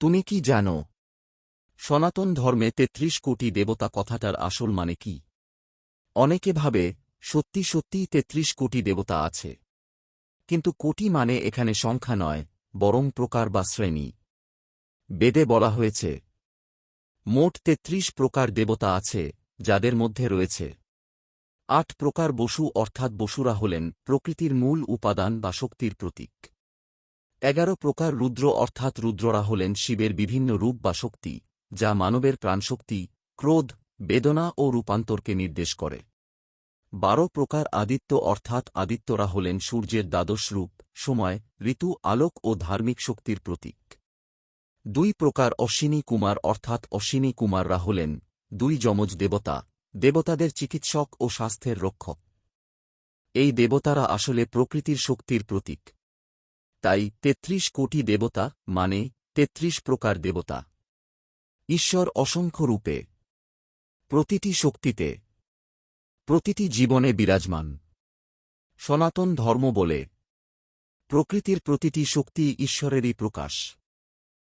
তুমি কি জানো? সনাতন ধর্মে তেত্রিশ কোটি দেবতা কথাটার আসল মানে কি? অনেকে ভাবে, সত্যি সত্যিই তেত্রিশ কোটি দেবতা আছে। কিন্তু কোটি মানে এখানে সংখ্যা নয়, বরং প্রকার বা শ্রেণি। বেদে বলা হয়েছে, মোট তেত্রিশ প্রকার দেবতা আছে, যাদের মধ্যে রয়েছে। আট প্রকার বসু অর্থাৎ বসুরা হলেন প্রকৃতির মূল উপাদান বা শক্তির প্রতীক। এগারো প্রকার রুদ্র অর্থাৎ রুদ্ররা হলেন শিবের বিভিন্ন রূপ বা শক্তি, যা মানবের প্রাণশক্তি, ক্রোধ, বেদনা ও রূপান্তরকে নির্দেশ করে। বারো প্রকার আদিত্য অর্থাৎ আদিত্যরা হলেন সূর্যের দ্বাদশ রূপ, সময়, ঋতু, আলোক ও ধার্মিক শক্তির প্রতীক। দুই প্রকার অশ্বিনী কুমার অর্থাৎ অশ্বিনী কুমাররা হলেন দুই যমজ দেবতা, দেবতাদের চিকিৎসক ও স্বাস্থ্যের রক্ষক। এই দেবতারা আসলে প্রকৃতির শক্তির প্রতীক। তাই তেত্রিশ কোটি দেবতা মানে তেত্রিশ প্রকার দেবতা। ঈশ্বর অসংখ্য রূপে। প্রতিটি শক্তিতে। প্রতিটি জীবনে বিরাজমান। সনাতন ধর্ম বলে। প্রকৃতির প্রতিটি শক্তি ঈশ্বরেরই প্রকাশ।